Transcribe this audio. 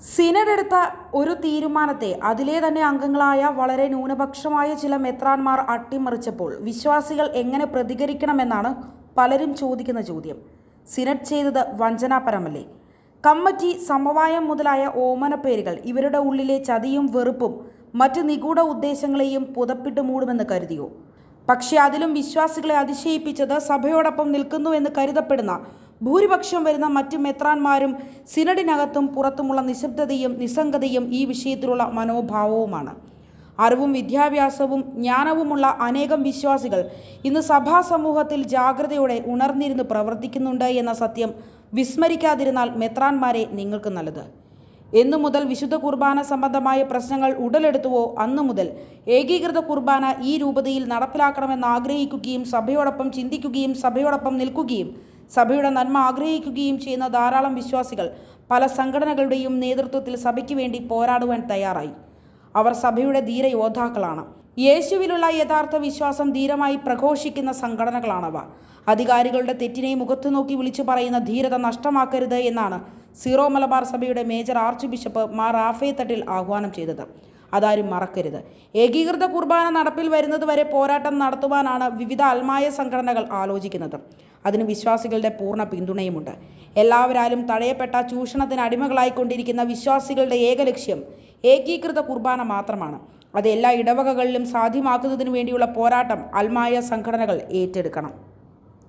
Synod എടുത്ത ഒരു തീരുമാനത്തെ അതിലെ തന്നെ അംഗങ്ങളായ വളരെ ന്യൂനപക്ഷമായ ചില മെത്രാന്മാർ അട്ടിമറിച്ചപ്പോൾ വിശ്വാസികൾ എങ്ങനെ പ്രതികരിക്കണമെന്നാണ് പലരും ചോദിക്കുന്ന ചോദ്യം. സിനഡ് ചെയ്തത് വഞ്ചനാപരമല്ലേ കമ്മറ്റി സമവായം മുതലായ ഓമനപ്പേരുകൾ ഇവരുടെ ഉള്ളിലെ ചതിയും വെറുപ്പും മറ്റ് നിഗൂഢ ഉദ്ദേശങ്ങളെയും പുതപ്പിട്ട് മൂടുമെന്ന് കരുതിയോ? പക്ഷേ അതിലും വിശ്വാസികളെ അതിശയിപ്പിച്ചത് സഭയോടൊപ്പം നിൽക്കുന്നു എന്ന് കരുതപ്പെടുന്ന ഭൂരിപക്ഷം വരുന്ന മറ്റ് മെത്രാന്മാരും സിനഡിനകത്തും പുറത്തുമുള്ള നിശബ്ദതയും നിസ്സംഗതയും ഈ വിഷയത്തിലുള്ള മനോഭാവവുമാണ്. അറിവും വിദ്യാഭ്യാസവും ജ്ഞാനവുമുള്ള അനേകം വിശ്വാസികൾ ഇന്ന് സഭാ സമൂഹത്തിൽ ജാഗ്രതയോടെ ഉണർന്നിരുന്ന് പ്രവർത്തിക്കുന്നുണ്ട് എന്ന സത്യം വിസ്മരിക്കാതിരുന്നാൽ മെത്രാന്മാരെ നിങ്ങൾക്ക് നല്ലത്. എന്നു മുതൽ വിശുദ്ധ കുർബാന സംബന്ധമായ പ്രശ്നങ്ങൾ ഉടലെടുത്തുവോ അന്നു മുതൽ ഏകീകൃത കുർബാന ഈ രൂപതയിൽ നടപ്പിലാക്കണമെന്ന് ആഗ്രഹിക്കുകയും സഭയോടൊപ്പം ചിന്തിക്കുകയും സഭയോടൊപ്പം നിൽക്കുകയും സഭയുടെ നന്മ ആഗ്രഹിക്കുകയും ചെയ്യുന്ന ധാരാളം വിശ്വാസികൾ പല സംഘടനകളുടെയും നേതൃത്വത്തിൽ സഭയ്ക്ക് വേണ്ടി പോരാടുവാൻ തയ്യാറായി. അവർ സഭയുടെ ധീരയോദ്ധാക്കളാണ്. യേശുവിലുള്ള യഥാർത്ഥ വിശ്വാസം ധീരമായി പ്രഘോഷിക്കുന്ന സംഘടനകളാണവ. അധികാരികളുടെ തെറ്റിനെ മുഖത്തു നോക്കി വിളിച്ചു പറയുന്ന ധീരത നഷ്ടമാക്കരുത് എന്നാണ് സീറോ മലബാർ സഭയുടെ major archbishop Mar Raphael Thattil ആഹ്വാനം ചെയ്തത്. അതാരും മറക്കരുത്. ഏകീകൃത കുർബാന നടപ്പിൽ വരുന്നത് വരെ പോരാട്ടം നടത്തുവാനാണ് വിവിധ അൽമായ സംഘടനകൾ ആലോചിക്കുന്നത്. അതിന് വിശ്വാസികളുടെ പൂർണ പിന്തുണയുമുണ്ട്. എല്ലാവരാലും തടയപ്പെട്ട ചൂഷണത്തിന് അടിമകളായിക്കൊണ്ടിരിക്കുന്ന വിശ്വാസികളുടെ ഏക ലക്ഷ്യം ഏകീകൃത കുർബാന മാത്രമാണ്. അത് എല്ലാ ഇടവകകളിലും സാധ്യമാക്കുന്നതിനു വേണ്ടിയുള്ള പോരാട്ടം അൽമായ സംഘടനകൾ ഏറ്റെടുക്കണം.